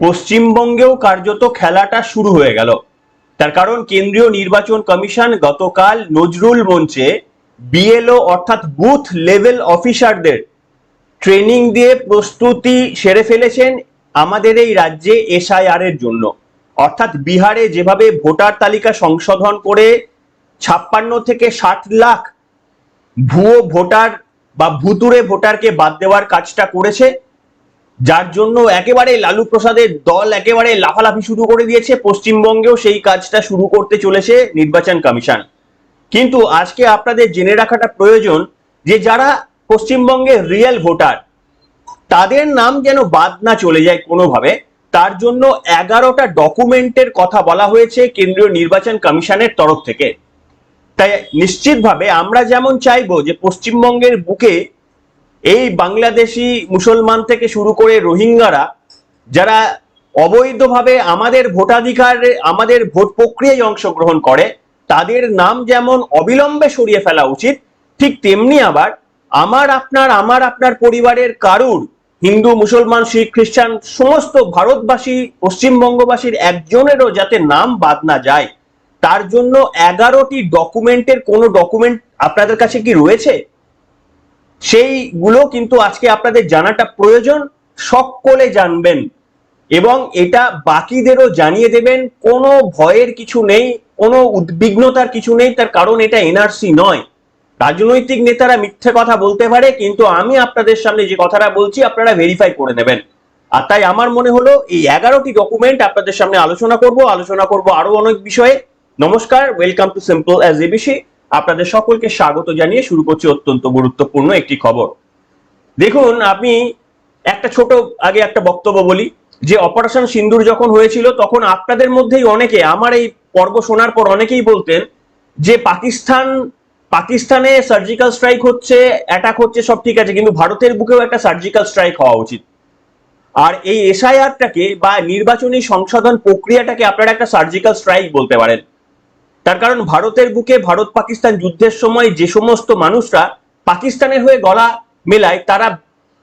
পশ্চিমবঙ্গেও কার্যত খেলাটা শুরু হয়ে গেল। তার কারণ কেন্দ্রীয় নির্বাচন কমিশন গতকাল নজরুল মঞ্চে বিএলও অর্থাৎ বুথ লেভেল অফিসারদের ট্রেনিং দিয়ে প্রস্তুতি সেরে ফেলেছেন আমাদের এই রাজ্যে এসআইআর এর জন্য। অর্থাৎ বিহারে যেভাবে ভোটার তালিকা সংশোধন করে ছাপ্পান্ন থেকে ষাট লাখ ভুয়ো ভোটার বা ভুতুরে ভোটারকে বাদ দেওয়ার কাজটা করেছে যার জন্য একেবারে লালু প্রসাদের দল একেবারে লাফালাফি শুরু করে দিয়েছে। পশ্চিমবঙ্গেও সেই কাজটা শুরু করতে চলেছে নির্বাচন কমিশন। কিন্তু আজকে আপনাদের জেনে রাখাটা প্রয়োজন যে যারা পশ্চিমবঙ্গের রিয়েল ভোটার, তাদের নাম যেন বাদ না চলে যায় কোনোভাবে। তার জন্য এগারোটা ডকুমেন্টের কথা বলা হয়েছে কেন্দ্রীয় নির্বাচন কমিশনের তরফ থেকে। তাই নিশ্চিতভাবে আমরা যেমন চাইব যে পশ্চিমবঙ্গের বুকে এই বাংলাদেশি মুসলমান থেকে শুরু করে রোহিঙ্গারা, যারা অবৈধভাবে আমাদের ভোটাধিকার, আমাদের ভোট প্রক্রিয়ায় অংশগ্রহণ করে, তাদের নাম যেমন অবিলম্বে সরিয়ে ফেলা উচিত, ঠিক তেমনি আবার আমার আপনার আমার আপনার পরিবারের কারুর, হিন্দু, মুসলমান, শিখ, খ্রিস্টান, সমস্ত ভারতবাসী, পশ্চিমবঙ্গবাসীর একজনেরও যাতে নাম বাদ না যায়, তার জন্য এগারোটি ডকুমেন্টের কোনো ডকুমেন্ট আপনাদের কাছে কি রয়েছে? সেইগুলো কিন্তু আজকে আপনাদের জানাটা প্রয়োজন। সকলে জানবেন এবং এটা বাকিদেরও জানিয়ে দেবেন। কোনো ভয়ের কিছু নেই, কোনো উদ্বিগ্নতার কিছু নেই, তার কারণ এটা এনআরসি নয়। রাজনৈতিক নেতারা মিথ্যে কথা বলতে পারে, কিন্তু আমি আপনাদের সামনে যে কথাটা বলছি, আপনারা ভেরিফাই করে নেবেন। আর তাই আমার মনে হলো, এই এগারোটি ডকুমেন্ট আপনাদের সামনে আলোচনা করব। আলোচনা করব আরও অনেক বিষয়ে। নমস্কার welcome to simple as ABC আপনাদের সকলকে স্বাগত জানিয়ে শুরু করছি অত্যন্ত গুরুত্বপূর্ণ একটি খবর। দেখুন, আমি একটা ছোট আগে একটা বক্তব্য বলি, যে অপারেশন সিন্দুর যখন হয়েছিল, তখন আপনাদের মধ্যেই অনেকে, আমার এই পর্ব শোনার পর অনেকেই বলতেন যে পাকিস্তান, পাকিস্তানে সার্জিক্যাল স্ট্রাইক হচ্ছে অ্যাটাক হচ্ছে, সব ঠিক আছে, কিন্তু ভারতের বুকেও একটা সার্জিক্যাল স্ট্রাইক হওয়া উচিত। আর এই এসআইআরটাকে বা নির্বাচনী সংশোধন প্রক্রিয়াটাকে আপনারা একটা সার্জিক্যাল স্ট্রাইক বলতে পারেন। তার কারণ ভারতের বুকে ভারত পাকিস্তান যুদ্ধের সময় যে সমস্ত মানুষরা পাকিস্তানের হয়ে গলা মেলায়, তারা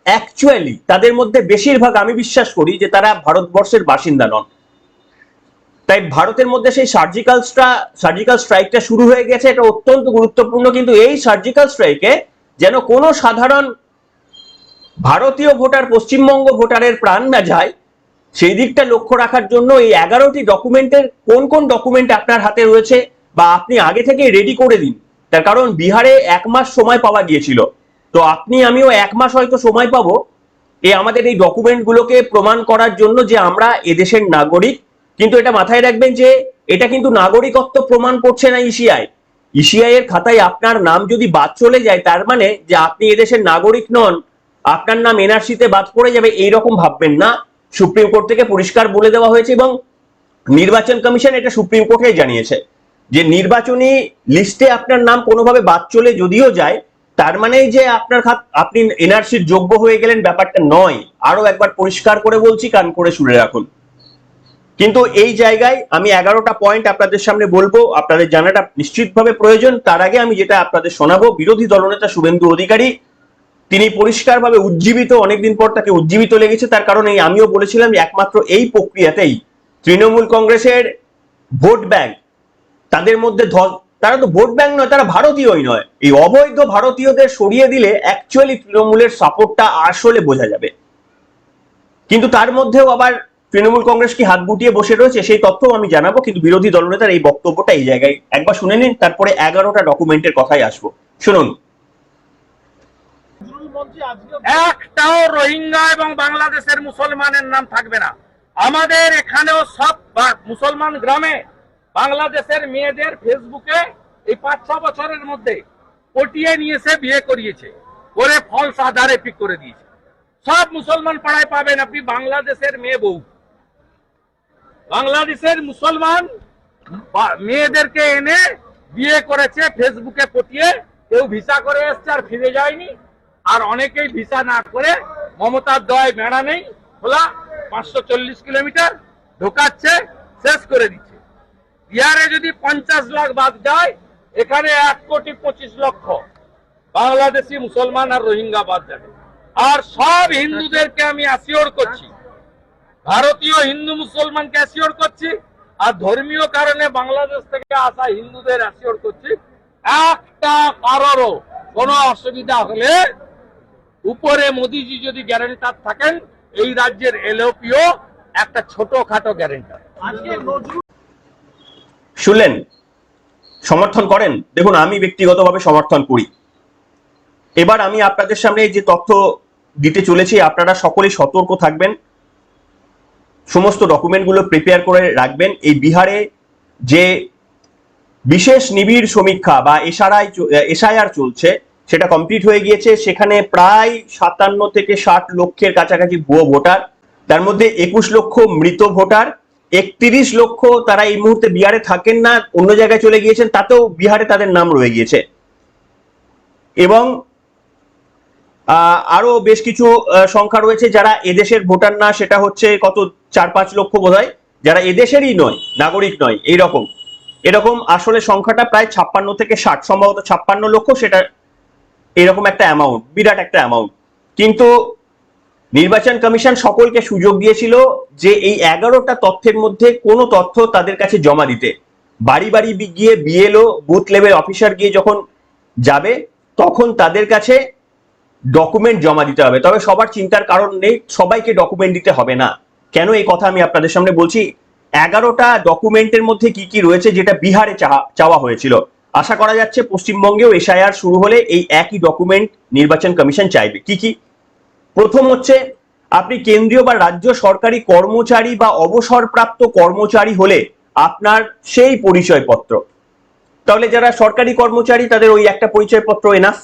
অ্যাকচুয়ালি তাদের মধ্যে বেশিরভাগ আমি বিশ্বাস করি যে তারা ভারতবর্ষের বাসিন্দা নন। তাই ভারতের মধ্যে সেই সার্জিক্যাল সার্জিক্যাল স্ট্রাইকটা শুরু হয়ে গেছে, এটা অত্যন্ত গুরুত্বপূর্ণ, কিন্তু এই সার্জিক্যাল স্ট্রাইকে যেন কোনো সাধারণ ভারতীয় ভোটার, পশ্চিমবঙ্গ ভোটারের প্রাণ না যায় সেই দিকটা লক্ষ্য রাখার জন্য এই এগারোটি ডকুমেন্টের কোন কোন ডকুমেন্ট আপনার হাতে রয়েছে বা আপনি আগে থেকে রেডি করে দিন। তার কারণ বিহারে এক মাস সময় পাওয়া গিয়েছিল। তো আপনি, আমিও এক মাস হয়তো সময় পাবো এই আমাদের এই ডকুমেন্টগুলোকে প্রমাণ করার জন্য যে আমরা এদেশের নাগরিক। কিন্তু এটা মাথায় রাখবেন যে এটা কিন্তু নাগরিকত্ব প্রমাণ করছে না ইসিআই ইসিআই এর খাতায় আপনার নাম যদি বাদ চলে যায়, তার মানে যে আপনি এদেশের নাগরিক নন, আপনার নাম এনআরসিতে বাদ পড়ে যাবে এই রকম ভাববেন না। সুপ্রিম কোর্ট থেকে পরিষ্কার বলে দেওয়া হয়েছে এবং নির্বাচন কমিশন এটা সুপ্রিম কোর্টে জানিয়েছে যে নির্বাচনী লিস্টে আপনার নাম কোনোভাবে বাদ চলে যদিও যায়, তার মানে যে আপনার খাত, আপনি এনআরসির যোগ্য হয়ে গেলেন ব্যাপারটা নয়। আরও একবার পরিষ্কার করে বলছি, কান করে শুনে রাখুন। কিন্তু এই জায়গায় আমি এগারোটা পয়েন্ট আপনাদের সামনে বলব, আপনাদের জানাটা নিশ্চিতভাবে প্রয়োজন। তার আগে আমি যেটা আপনাদের শোনাবো, বিরোধী দলনেতা শুভেন্দু অধিকারী তিনি পরিষ্কারভাবে উজ্জীবিত, অনেকদিন পর তাকে উজ্জীবিত লেগেছে। তার কারণ আমিও বলেছিলাম যে একমাত্র এই প্রক্রিয়াতেই তৃণমূল কংগ্রেসের ভোট ব্যাংক তাদের মধ্যে তারা তো ভোট ব্যাংক নয়, তারা ভারতীয়ই নয়। এই অবৈধ ভারতীয়দের সরিয়ে দিলে অ্যাকচুয়ালি তৃণমূলের সাপোর্টটা আসলে বোঝা যাবে। কিন্তু তার মধ্যেও আবার তৃণমূল কংগ্রেস কি হাত গুটিয়ে বসে রয়েছে, সেই তথ্যও আমি জানাব, কিন্তু বিরোধী দলনেতার এই বক্তব্যটা এই জায়গায় একবার শুনে নিন, তারপরে এগারোটা ডকুমেন্টের কথাই আসব। শুনুন। একটাও রোহিঙ্গা এবং বাংলাদেশের মুসলমানের নাম থাকবে না। আমাদের এখানেও সব মুসলমান গ্রামে বাংলাদেশের মেয়েদের ফেসবুকে এই পাঁচ, ছ বছরের মধ্যে পটিয়ে নিয়ে এসে বিয়ে করিয়েছে, করে ফলস আধারে পিক করে দিয়েছে। সব মুসলমান পাড়ায় পাবেন আপনি বাংলাদেশের মেয়ে বউ। বাংলাদেশের মুসলমান মেয়েদেরকে এনে বিয়ে করেছে, ফেসবুকে পটিয়ে, কেউ ভিসা করে এসছে আর ফিরে যায়নি। আর অনেকেই ভিসা না করে মমতার দয় বেড়া নেই, খোলা পাঁচশো চল্লিশ কিলোমিটার ঢোকাচ্ছে, শেষ করে দিচ্ছে। বিহারে যদি পঞ্চাশ লাখ বাদ যায়, এখানে এক কোটি পঁচিশ লক্ষ বাংলাদেশি মুসলমান আর রোহিঙ্গা বাদ যাবে। আর সব হিন্দুদেরকে আমি অ্যাসিওর করছি, ভারতীয় হিন্দু মুসলমানকে অ্যাসিওর করছি, আর ধর্মীয় কারণে বাংলাদেশ থেকে আসা হিন্দুদের অ্যাসিওর করছি, একটা কারোরও কোনো অসুবিধা হলে উপরে মোদিজি যদি গ্যারেন্টার থাকেন, এই রাজ্যের এলওপিও একটা ছোটখাটো গ্যারেন্টার শুনলেন? সমর্থন করেন? দেখুন, আমি ব্যক্তিগতভাবে সমর্থন করি। এবার আমি আপনাদের সামনে যে তথ্য দিতে চলেছি, আপনারা সকলেই সতর্ক থাকবেন। সমস্ত ডকুমেন্টগুলো প্রিপেয়ার করে রাখবেন। এই বিহারে যে বিশেষ নিবিড় সমীক্ষা বা এসআরআই এসআইআর চলছে সেটা কমপ্লিট হয়ে গিয়েছে। সেখানে প্রায় সাতান্ন থেকে ষাট লক্ষের কাছাকাছি ভুয়ো ভোটার। তার মধ্যে একুশ লক্ষ মৃত ভোটার। একত্রিশ লক্ষ তারা এই মুহূর্তে বিহারে থাকেন না, অন্য জায়গায় চলে গিয়েছেন, তাতেও বিহারে তাদের নাম রয়ে গিয়েছে। এবং আরও বেশ কিছু সংখ্যা রয়েছে যারা এদেশের ভোটার না, সেটা হচ্ছে কত, চার পাঁচ লক্ষ বোধহয়। যারা এদেশেরই নয়, নাগরিক নয়, এইরকম। এরকম আসলে সংখ্যাটা প্রায় ছাপ্পান্ন থেকে ষাট, সম্ভবত ছাপ্পান্ন লক্ষ সেটা এরকম একটা অ্যামাউন্ট বিরাট একটা অ্যামাউন্ট কিন্তু নির্বাচন কমিশন সকলকে সুযোগ দিয়েছিল যে এই এগারোটা তথ্যের মধ্যে কোনো তথ্য তাদের কাছে জমা দিতে। বাড়ি বাড়ি গিয়ে বিএলও বুথ লেভেল অফিসার গিয়ে যখন যাবে, তখন তাদের কাছে ডকুমেন্ট জমা দিতে হবে। তবে সবার চিন্তার কারণ নেই, সবাইকে ডকুমেন্ট দিতে হবে না। কেন এই কথা আমি আপনাদের সামনে বলছি? এগারোটা ডকুমেন্টের মধ্যে কি কি রয়েছে যেটা বিহারে চাওয়া হয়েছিল? আশা করা যাচ্ছে পশ্চিমবঙ্গেও এসআইআর শুরু হলে এই একই ডকুমেন্ট নির্বাচন কমিশন চাইবে। কি কি? প্রথম হচ্ছে, আপনি কেন্দ্রীয় বা রাজ্য সরকারি কর্মচারী বা অবসরপ্রাপ্ত কর্মচারী হলে আপনার সেই পরিচয়পত্র। তাহলে যারা সরকারি কর্মচারী, তাদের ওই একটা পরিচয়পত্র এনাফ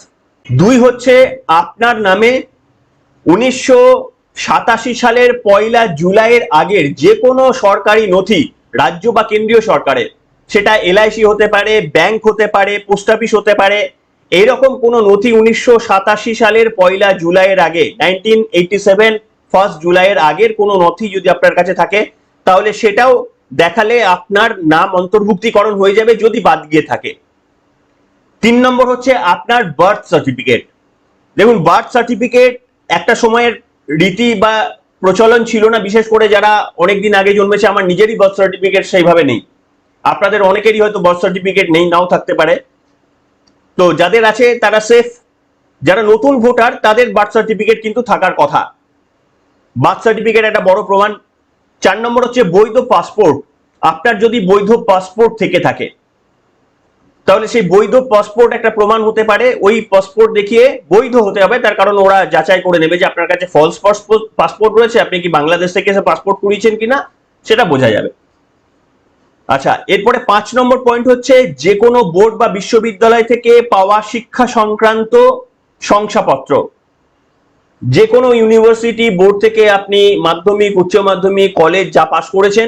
দুই হচ্ছে, আপনার নামে উনিশশো সাতাশি সালের পয়লা জুলাইয়ের আগের যে কোনো সরকারি নথি রাজ্য বা কেন্দ্রীয় সরকারের সেটা এলআইসি হতে পারে ব্যাংক হতে পারে পোস্ট অফিস হতে পারে। এইরকম কোন নথি উনিশশো সাতাশি সালের পয়লা জুলাইয়ের আগে নাইনটিন এইটি সেভেন ফার্স্ট জুলাইয়ের আগের কোনো নথি যদি আপনার কাছে থাকে, তাহলে সেটাও দেখালে আপনার নাম অন্তর্ভুক্তিকরণ হয়ে যাবে যদি বাদ গিয়ে থাকে। তিন নম্বর হচ্ছে আপনার বার্থ সার্টিফিকেট দেখুন বার্থ সার্টিফিকেট একটা সময়ের রীতি বা প্রচলন ছিল না, বিশেষ করে যারা অনেকদিন আগে জন্মেছে, আমার নিজেরই বার্থ সার্টিফিকেট সেইভাবে নেই। আপনাদের অনেকেরই হয়তো বার্থ সার্টিফিকেট নেই, নাও থাকতে পারে। তো যাদের আছে, তারা সেফ যারা নতুন ভোটার, তাদের বার্থ সার্টিফিকেট কিন্তু থাকার কথা। বার্থ সার্টিফিকেট একটা বড় প্রমাণ। চার নম্বর হচ্ছে বৈধ পাসপোর্ট আপনার যদি বৈধ পাসপোর্ট থেকে থাকে, তাহলে সেই বৈধ পাসপোর্ট একটা প্রমাণ হতে পারে। ওই পাসপোর্ট দেখিয়ে বৈধ হতে হবে। তার কারণ ওরা যাচাই করে নেবে যে আপনার কাছে ফলস পাসপোর্ট রয়েছে। আপনি কি বাংলাদেশ থেকে পাসপোর্ট করিয়েছেন কিনা, সেটা বোঝা যাবে। আচ্ছা এরপরে পাঁচ নম্বর পয়েন্ট হচ্ছে যে কোনো বোর্ড বা বিশ্ববিদ্যালয় থেকে পাওয়া শিক্ষা সংক্রান্ত শংসাপত্র। যে কোনো ইউনিভার্সিটি বোর্ড থেকে আপনি মাধ্যমিক, উচ্চ মাধ্যমিক কলেজ যা পাস করেছেন,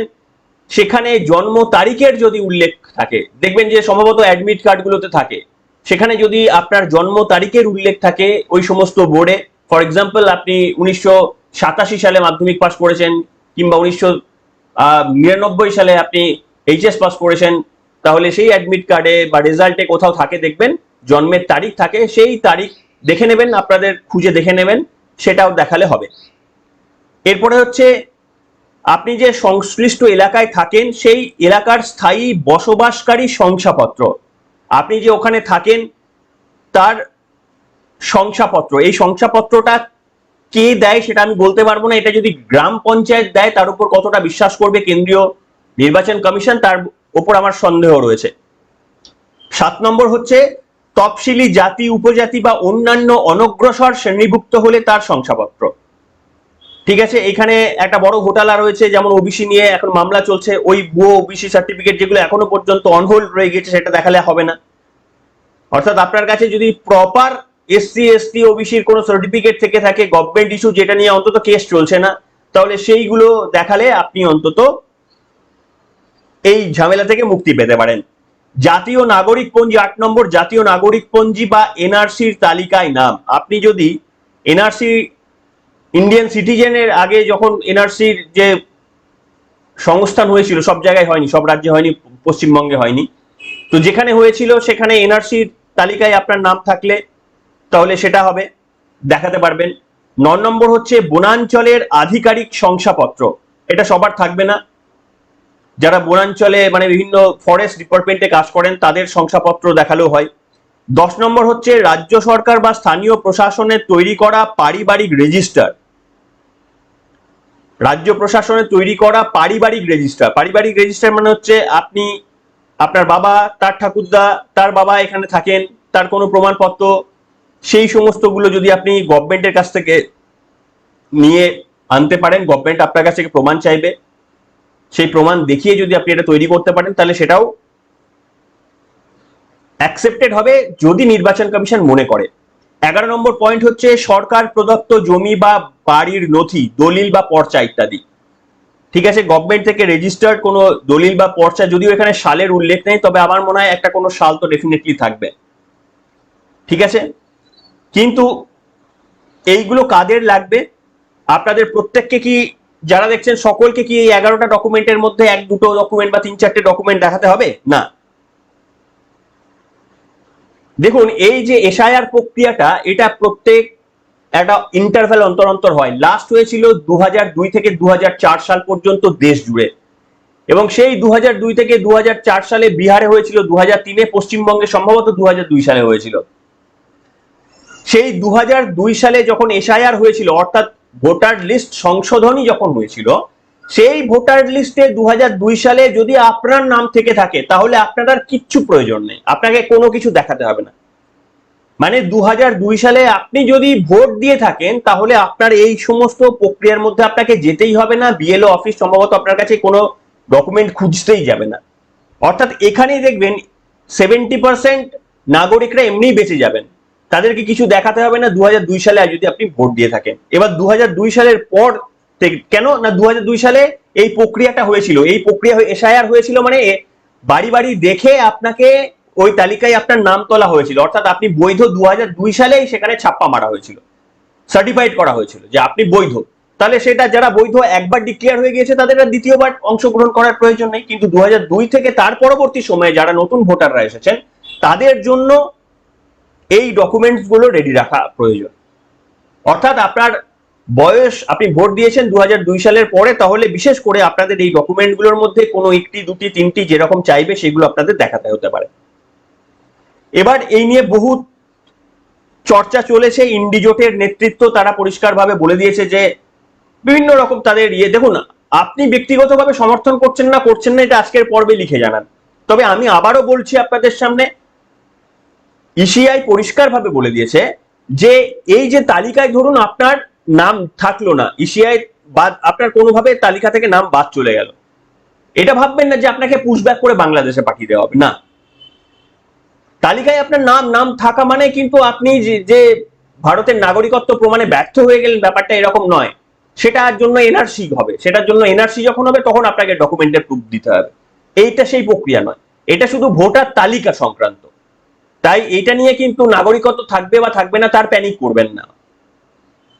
সেখানে জন্ম তারিখের যদি উল্লেখ থাকে, দেখবেন যে সম্ভবত অ্যাডমিট কার্ডগুলোতে থাকে, সেখানে যদি আপনার জন্ম তারিখের উল্লেখ থাকে ওই সমস্ত বোর্ডে ফর এক্সাম্পল আপনি উনিশশো সাতাশি সালে মাধ্যমিক পাস করেছেন, কিংবা উনিশশো নিরানব্বই সালে আপনি এইচএস পাস করেছেন তাহলে সেই অ্যাডমিট কার্ডে বা রেজাল্টে কোথাও থাকে দেখবেন, জন্মের তারিখ থাকে, সেই তারিখ দেখে নেবেন, আপনাদের খুঁজে দেখে নেবেন, সেটাও দেখালে হবে। এরপরে হচ্ছে, আপনি যে সংশ্লিষ্ট এলাকায় থাকেন, সেই এলাকার স্থায়ী বসবাসকারী শংসাপত্র, আপনি যে ওখানে থাকেন, তার শংসাপত্র, এই শংসাপত্রটা কে দেয় সেটা আমি বলতে পারব না, এটা যদি গ্রাম পঞ্চায়েত দেয়, তার উপর কতটা বিশ্বাস করবে কেন্দ্রীয় নির্বাচন কমিশন তার উপর আমার সন্দেহ রয়েছে। সাত নম্বর হচ্ছে, তফসিলি জাতি, উপজাতি বা অন্যান্য অনগ্রসর শ্রেণীভুক্ত হলে তার শংসাপত্র। ঠিক আছে, এখানে একটা বড় ঘোটালা রয়েছে, যেমন ওবিসি নিয়ে এখন মামলা চলছে, ওই ভুয়ো ওবিসি সার্টিফিকেট যেগুলো এখনও পর্যন্ত অনহোল্ড রয়ে গেছে সেটা দেখালে হবে না। অর্থাৎ আপনার কাছে যদি প্রপার এসসি এসটি ওবিসির কোনো সার্টিফিকেট থেকে থাকে গভর্নমেন্ট ইস্যু যেটা নিয়ে অন্তত কেস চলছে না, তাহলে সেইগুলো দেখালে আপনি অন্তত এই ঝামেলা থেকে মুক্তি পেতে পারেন। জাতীয় নাগরিক পঞ্জি আট নম্বর জাতীয় নাগরিক পঞ্জি বা এনআরসির তালিকায় নাম। আপনি যদি এনআরসি ইন্ডিয়ান সিটিজেনের আগে যখন এনআরসির যে সংস্থান হয়েছিল, সব জায়গায় হয়নি, সব রাজ্যে হয়নি, পশ্চিমবঙ্গে হয়নি, তো যেখানে হয়েছিল সেখানে এনআরসির তালিকায় আপনার নাম থাকলে তাহলে সেটা হবে, দেখাতে পারবেন। ন নম্বর হচ্ছে বনাঞ্চলের আধিকারিক শংসাপত্র। এটা সবার থাকবে না। যারা বনাঞ্চলে মানে বিভিন্ন ফরেস্ট ডিপার্টমেন্টে কাজ করেন, তাদের শংসাপত্র দেখালেও হয়। দশ নম্বর হচ্ছে রাজ্য সরকার বা স্থানীয় প্রশাসনের তৈরি করা পারিবারিক রেজিস্টার রাজ্য প্রশাসনের তৈরি করা পারিবারিক রেজিস্টার পারিবারিক রেজিস্টার মানে হচ্ছে আপনি, আপনার বাবা, তার ঠাকুরদা, তার বাবা এখানে থাকেন, তার কোনো প্রমাণপত্র, সেই সমস্তগুলো যদি আপনি গভর্নমেন্টের কাছ থেকে নিয়ে আনতে পারেন গভর্নমেন্ট আপনার কাছ থেকে প্রমাণ চাইবে। সেই প্রমাণ দেখিয়ে যদি আপনি এটা তৈরি করতে পারেন, তাহলে সেটাও অ্যাকসেপ্টেড হবে যদি নির্বাচন কমিশন মনে করে। এগারো নম্বর পয়েন্ট হচ্ছে সরকার প্রদত্ত জমি বা বাড়ির নথি, দলিল বা পর্চা ইত্যাদি। ঠিক আছে গভর্নমেন্ট থেকে রেজিস্টার্ড কোনো দলিল বা পর্চা যদিও এখানে সালের উল্লেখ নেই, তবে আমার মনে হয় একটা কোনো সাল তো ডেফিনেটলি থাকবে। ঠিক আছে? কিন্তু এইগুলো কাদের লাগবে? আপনাদের প্রত্যেককে কি যারা দেখছেন, সকলকে কি এই এগারোটা ডকুমেন্টের মধ্যে এক, দুটো ডকুমেন্ট বা তিন, চারটে ডকুমেন্ট দেখাতে হবে? না। দেখুন, এই যে এসআইআর প্রক্রিয়াটা, এটা প্রত্যেক একটা ইন্টারভ্যাল অন্তর অন্তর হয়। লাস্ট হয়েছিল দু দুই থেকে দু হাজার চার সাল পর্যন্ত দেশ জুড়ে। এবং সেই দু দুই থেকে দু হাজার চার সালে বিহারে হয়েছিল দু তিনে পশ্চিমবঙ্গে সম্ভবত দু হাজার দুই সালে হয়েছিল। সেই দু দুই সালে যখন এসআইআর হয়েছিল, অর্থাৎ ভোটার লিস্ট সংশোধনী যখন হয়েছিল, সেই ভোটার লিস্টে দু সালে যদি আপনার নাম থেকে থাকে, তাহলে আপনার আর কিচ্ছু প্রয়োজন নেই। আপনাকে কোনো কিছু দেখাতে হবে না। মানে দু সালে আপনি যদি ভোট দিয়ে থাকেন, তাহলে আপনার এই সমস্ত প্রক্রিয়ার মধ্যে আপনাকে যেতেই হবে না। বিএলও অফিস সম্ভবত আপনার কাছে কোনো ডকুমেন্ট খুঁজতেই যাবে না। অর্থাৎ এখানেই দেখবেন, সেভেন্টি পার্সেন্ট নাগরিকরা এমনিই বেঁচে যাবেন। তাদেরকে কিছু দেখাতে হবে না দু হাজার দুই সালে যদি আপনি ভোট দিয়ে থাকেন। এবার দু হাজার দুই সালের পর কেন না দু হাজার দুই সালে এই প্রক্রিয়াটা হয়েছিল? এই প্রক্রিয়া এসআইআর হয়েছিল মানে বাড়ি বাড়ি দেখে আপনাকে ওই তালিকায় আপনার নাম তোলা হয়েছিল। অর্থাৎ আপনি বৈধ দুহাজার দুই সালেই সেখানে ছাপ্পা মারা হয়েছিল। সার্টিফাইড করা হয়েছিল যে আপনি বৈধ। তাহলে সেটা যারা বৈধ একবার ডিক্লেয়ার হয়ে গিয়েছে তাদের আর দ্বিতীয়বার অংশগ্রহণ করার প্রয়োজন নেই। কিন্তু দু হাজার দুই থেকে তার পরবর্তী সময়ে যারা নতুন ভোটাররা এসেছেন, তাদের জন্য এই ডকুমেন্টসগুলো রেডি রাখা প্রয়োজন। অর্থাৎ আপনার বয়স, আপনি ভোট দিয়েছেন দু হাজার দুই সালের পরে, তাহলে বিশেষ করে আপনাদের এই ডকুমেন্টগুলোর মধ্যে কোনো একটি, দুটি, তিনটি যেরকম চাইবে, সেগুলো আপনাদের দেখাতে হতে পারে। এবার এই নিয়ে বহু চর্চা চলেছে। ইন্ডিজোটের নেতৃত্ব তারা পরিষ্কারভাবে বলে দিয়েছে যে, বিভিন্ন রকম তাদের ইয়ে দেখুন, আপনি ব্যক্তিগতভাবে সমর্থন করছেন না করছেন না, এটা আজকের পর্বে লিখে জানান। তবে আমি আবারও বলছি আপনাদের সামনে ইসিআই পরিষ্কারভাবে বলে দিয়েছে যে, এই যে তালিকায় ধরুন আপনার নাম থাকল না ইসিআই বাদ, আপনার কোনোভাবে তালিকা থেকে নাম বাদ চলে গেল। এটা ভাববেন না যে আপনাকে পুশব্যাক করে বাংলাদেশে পাঠিয়ে দেওয়া হবে, না। তালিকায় আপনার নাম নাম থাকা মানে কিন্তু আপনি যে- যে ভারতের নাগরিকত্ব প্রমাণে ব্যর্থ হয়ে গেলেন, ব্যাপারটা এরকম নয়। সেটার জন্য এনআরসি হবে। সেটার জন্য এনআরসি যখন হবে, তখন আপনাকে ডকুমেন্টের প্রুফ দিতে হবে। এইটা সেই প্রক্রিয়া নয়। এটা শুধু ভোটার তালিকা সংক্রান্ত। তাই এটা নিয়ে কিন্তু নাগরিকত্ব থাকবে বা থাকবে না, তার প্যানিক করবেন না।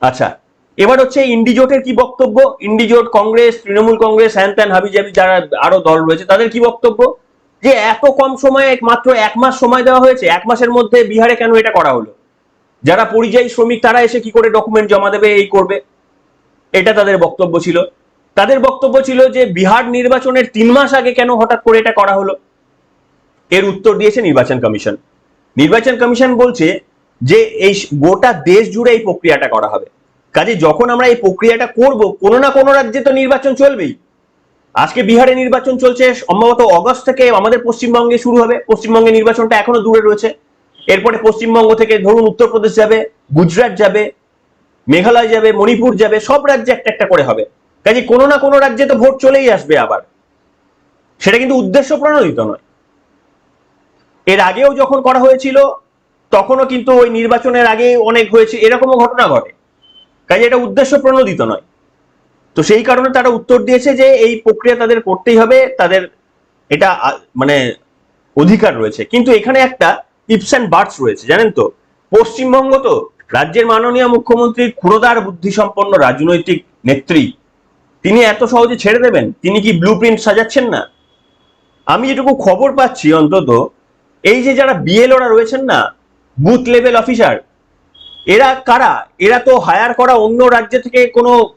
আচ্ছা এবার হচ্ছে ইন্ডিজোটের কি বক্তব্য? ইন্ডিজোট কংগ্রেস, তৃণমূল কংগ্রেস, হ্যান ত্যান হাবি জাবি যারা আরও দল রয়েছে, তাদের কি বক্তব্য? যে এত কম সময়ে মাত্র এক মাস সময় দেওয়া হয়েছে, এক মাসের মধ্যে বিহারে কেন এটা করা হলো? যারা পরিযায়ী শ্রমিক, তারা এসে কি করে ডকুমেন্ট জমা দেবে, এই করবে? এটা তাদের বক্তব্য ছিল। তাদের বক্তব্য ছিল যে বিহার নির্বাচনের তিন মাস আগে কেন হঠাৎ করে এটা করা হলো? এর উত্তর দিয়েছে নির্বাচন কমিশন। নির্বাচন কমিশন বলছে যে এই গোটা দেশ জুড়ে এই প্রক্রিয়াটা করা হবে। কাজে যখন আমরা এই প্রক্রিয়াটা করব, কোনো না কোনো রাজ্যে তো নির্বাচন চলবেই। আজকে বিহারে নির্বাচন চলছে, সম্ভবত অগস্ট থেকে আমাদের পশ্চিমবঙ্গে শুরু হবে। পশ্চিমবঙ্গে নির্বাচনটা এখনও দূরে রয়েছে। এরপরে পশ্চিমবঙ্গ থেকে ধরুন উত্তরপ্রদেশ যাবে, গুজরাট যাবে, মেঘালয় যাবে, মণিপুর যাবে, সব রাজ্যে একটা একটা করে হবে। কাজে কোনো না কোনো রাজ্যে তো ভোট চলেই আসবে আবার। সেটা কিন্তু উদ্দেশ্য প্রণোদিত নয়। এর আগেও যখন করা হয়েছিল, তখনও কিন্তু ওই নির্বাচনের আগে অনেক হয়েছে, এরকমও ঘটনা ঘটে। কাজে এটা উদ্দেশ্য প্রণোদিত নয়। তো সেই কারণে তারা উত্তর দিয়েছে যে এই প্রক্রিয়া তাদের করতেই হবে, তাদের এটা মানে অধিকার রয়েছে। কিন্তু এখানে একটা ইপস অ্যান্ড বার্ডস রয়েছে, জানেন তো? পশ্চিমবঙ্গ তো রাজ্যের মাননীয় মুখ্যমন্ত্রীর ক্ষুরদার বুদ্ধিসম্পন্ন রাজনৈতিক নেত্রী। তিনি এত সহজে ছেড়ে দেবেন, তিনি কি ব্লু প্রিন্ট সাজাচ্ছেন না? আমি যেটুকু খবর পাচ্ছি অন্তত এই যে যারা বিএলওরা রয়েছেন না, বুথ লেভেল অফিসার, এরা কারা? এরা তো হায়ার করা অন্য রাজ্য থেকে কোনো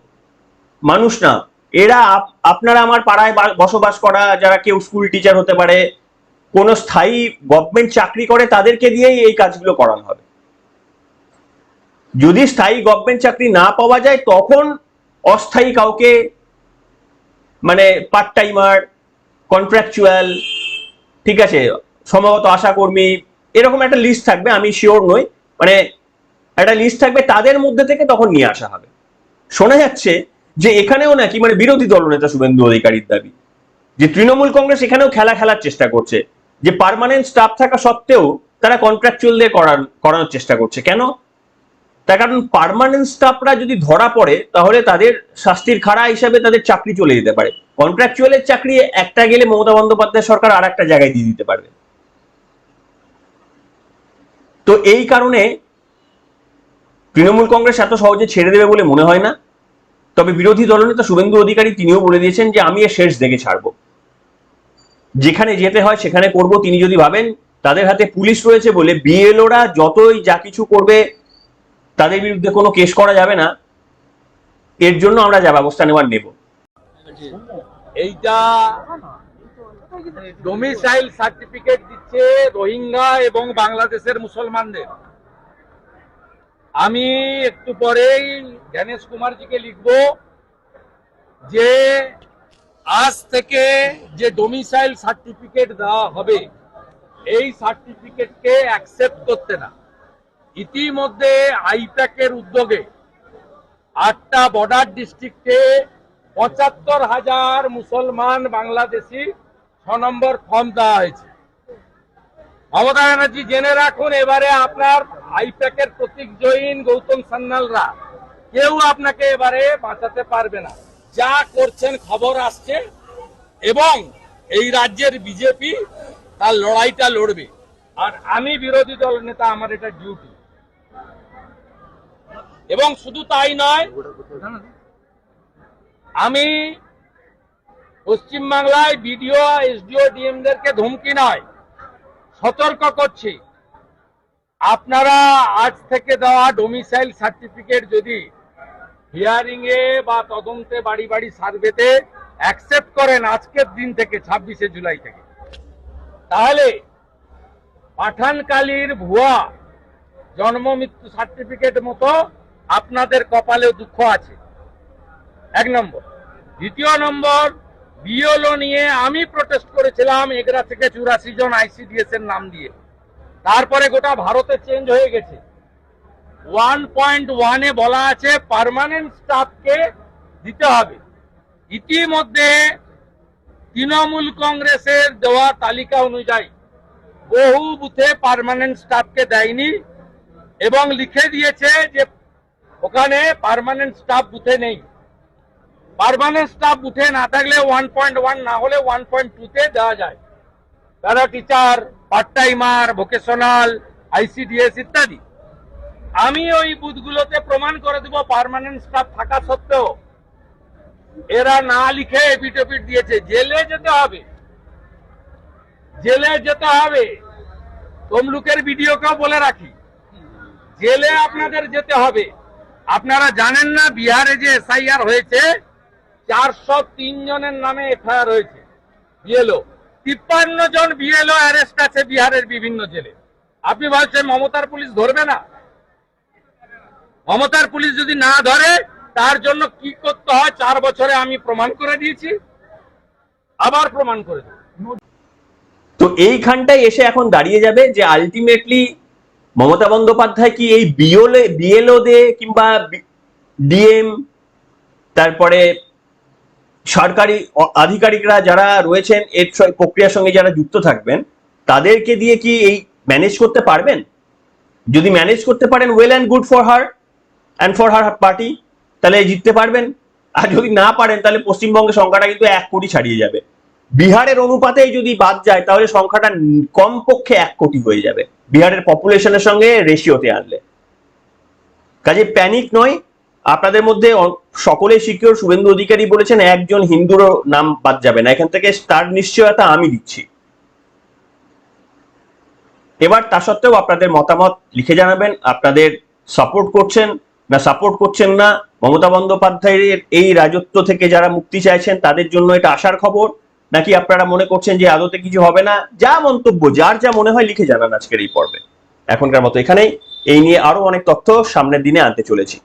মানুষ না। এরা আপ- আপনারা আমার পাড়ায় বসবাস করা যারা কেউ স্কুল টিচার হতে পারে, কোনো স্থায়ী গভর্নমেন্ট চাকরি করে তাদেরকে দিয়েই এই কাজগুলো করানো হবে। যদি স্থায়ী গভর্নমেন্ট চাকরি না পাওয়া যায়, তখন অস্থায়ী কাউকে মানে পার্ট টাইমার কন্ট্রাকচুয়াল ঠিক আছে সম্ভবত আশাকর্মী, এরকম একটা লিস্ট থাকবে, আমি শিওর নই। মানে একটা লিস্ট থাকবে, তাদের মধ্যে থেকে তখন নিয়ে আসা হবে। শোনা যাচ্ছে যে এখানেও নাকি মানে বিরোধী দলনেতা শুভেন্দু অধিকারীর দাবি, যে তৃণমূল কংগ্রেস এখানেও খেলা খেলার চেষ্টা করছে, যে পারমানেন্ট স্টাফ থাকা সত্ত্বেও তারা কন্ট্রাকচুয়ালদের করার, করানোর চেষ্টা করছে। কেন? তার কারণ পারমানেন্ট স্টাফরা যদি ধরা পড়ে, তাহলে তাদের শাস্তির খাড়া হিসাবে তাদের চাকরি চলে যেতে পারে। কন্ট্রাকচুয়ালের চাকরি একটা গেলে মমতা বন্দ্যোপাধ্যায় সরকার আর একটা জায়গায় দিয়ে দিতে পারবে। তো এই কারণে তৃণমূল কংগ্রেস এত সহজে ছেড়ে দেবে বলে মনে হয় না। তবে বিরোধী দলনেতা শুভেন্দু অধিকারী তিনিও বলে দিয়েছেন যে, আমি এর শেষ দেখে ছাড়বো। যেখানে যেতে হয় সেখানে করব। তিনি যদি ভাবেন, তাদের হাতে পুলিশ রয়েছে বলে বিএলওরা যতই যা কিছু করবে, তাদের বিরুদ্ধে কোনো কেস করা যাবে না। এর জন্য আমরা যা ব্যবস্থা নেওয়ার নেব। এইটা ডোমিসাইল সার্টিফিকেট দিচ্ছে রোহিঙ্গা এবং বাংলাদেশের মুসলমানদের। আমি একটু পরেই জ্ঞানেশ কুমারজিকে লিখব যে, আজ থেকে যে ডোমিসাইল সার্টিফিকেট দেওয়া হবে, এই সার্টিফিকেটকে অ্যাকসেপ্ট করতে না। ইতিমধ্যে আইপ্যাকের উদ্যোগে আটটা বর্ডার ডিস্ট্রিক্টে পঁচাত্তর হাজার মুসলমান বাংলাদেশি ছ নম্বর ফর্ম দেওয়া হয়েছে। মমতা ব্যানার্জি জেনে রাখুন, এবারে আপনার আইপ্যাকের প্রতীক জৈন গৌতম সান্যালরা। কেউ আপনাকে এবারে বাঁচাতে পারবে না। যা করছেন, খবর আসছে। এবং এই রাজ্যের বিজেপি তার লড়াইটা লড়বে। আর আমি বিরোধী দল নেতা, আমার এটা ডিউটি এবং শুধু তাই নয়, আমি পশ্চিমবাংলায় বিডিও, এসডিও, ডিএমদেরকে ধমকি নয়। সতর্ক করছি। আপনারা আজ থেকে দেওয়া ডোমিসাইল সার্টিফিকেট যদি হিয়ারিং এ বা তদন্তে বাড়ি বাড়ি সার্ভেতে অ্যাকসেপ্ট করেন আজকের দিন থেকে, ছাব্বিশে জুলাই থেকে, তাহলে পাঠানকালীর ভুয়া জন্ম মৃত্যু সার্টিফিকেট মতো আপনাদের কপালেও দুঃখ আছে। এক নম্বর। দ্বিতীয় নম্বর বিওলো নিয়ে আমি প্রটেস্ট করেছিলাম এগরা থেকে চুরাশি জন আইসিডিএস এর নাম দিয়ে। তারপরে গোটা ভারতে চেঞ্জ হয়ে গেছে। ওয়ান পয়েন্ট ওয়ানে বলা আছে পার্মানেন্ট স্টাফকে দিতে হবে। ইতিমধ্যে তৃণমূল কংগ্রেসের দেওয়া তালিকা অনুযায়ী বহু বুথে পারমানেন্ট স্টাফকে দেয়নি এবং লিখে দিয়েছে যে ওখানে পারমানেন্ট স্টাফ বুথে নেই। পার্মানেন্ট স্টাফ উঠে না থাকলে ওয়ান পয়েন্ট ওয়ান না হলে ওয়ান পয়েন্ট টুতে দেওয়া যায়। তারা teacher part timer vocational ICDS ইত্যাদি। আমি ওই বুথগুলোতে প্রমাণ করে দেব পারমানেন্ট স্টাফ থাকা সত্ত্বেও। এরা না লিখে এপিটেপিট দিয়েছে। জেলে যেতে হবে। জেলে যেতে হবে। তমলুকের ভিডিওকেও বলে রাখি, জেলে আপনাদের যেতে হবে। আপনারা জানেন না, বিহারে যে এসআইআর হয়েছে চারশো তিন জনের নামে এফআইআর হয়েছে বিএলও। তিপ্পান্ন জন বিএলও অ্যারেস্ট আছে বিহারের বিভিন্ন জেলে। আপনি বলছেন মমতার পুলিশ ধরবে না? মমতার পুলিশ যদি না ধরে, তার জন্য কি করতে হয় চার বছরে আমি প্রমাণ করে দিয়েছি। আবার প্রমাণ করে তো এইখানটায় এসে এখন দাঁড়িয়ে যাবে যে আলটিমেটলি মমতা বন্দ্যোপাধ্যায় কি এই বিওলে বিএলও দে কিংবা ডিএম, তারপরে সরকারি আধিকারিকরা যারা রয়েছেন, এর প্রক্রিয়ার সঙ্গে যারা যুক্ত থাকবেন, তাদেরকে দিয়ে কি এই ম্যানেজ করতে পারবেন? যদি ম্যানেজ করতে পারেন well and good for her and for her party তাহলে জিততে পারবেন। আর যদি না পারেন, তাহলে পশ্চিমবঙ্গের সংখ্যাটা কিন্তু এক কোটি ছাড়িয়ে যাবে। বিহারের অনুপাতেই যদি বাদ যায়, তাহলে সংখ্যাটা কমপক্ষে এক কোটি হয়ে যাবে। বিহারের পপুলেশনের সঙ্গে রেশিওতে আনলে। কাজে প্যানিক নয়। আপনাদের মধ্যে সকলে সিকিউর শুভেন্দু অধিকারী বলেছেন, একজন হিন্দুরও নাম বাদ যাবে না। এখান থেকে তার নিশ্চয়তা আমি দিচ্ছি। এবার তা সত্ত্বেও আপনাদের মতামত লিখে জানাবেন, আপনাদের সাপোর্ট করছেন না সাপোর্ট করছেন না। মমতা বন্দ্যোপাধ্যায়ের এই রাজত্ব থেকে যারা মুক্তি চাইছেন, তাদের জন্য এটা আশার খবর। নাকি আপনারা মনে করছেন যে আদতে কিছু হবে না? যা মন্তব্য, যার যা মনে হয় লিখে জানান আজকের এই পর্বে। এখনকার মতো এখানেই। এই নিয়ে আরও অনেক তথ্য সামনের দিনে আনতে চলেছি।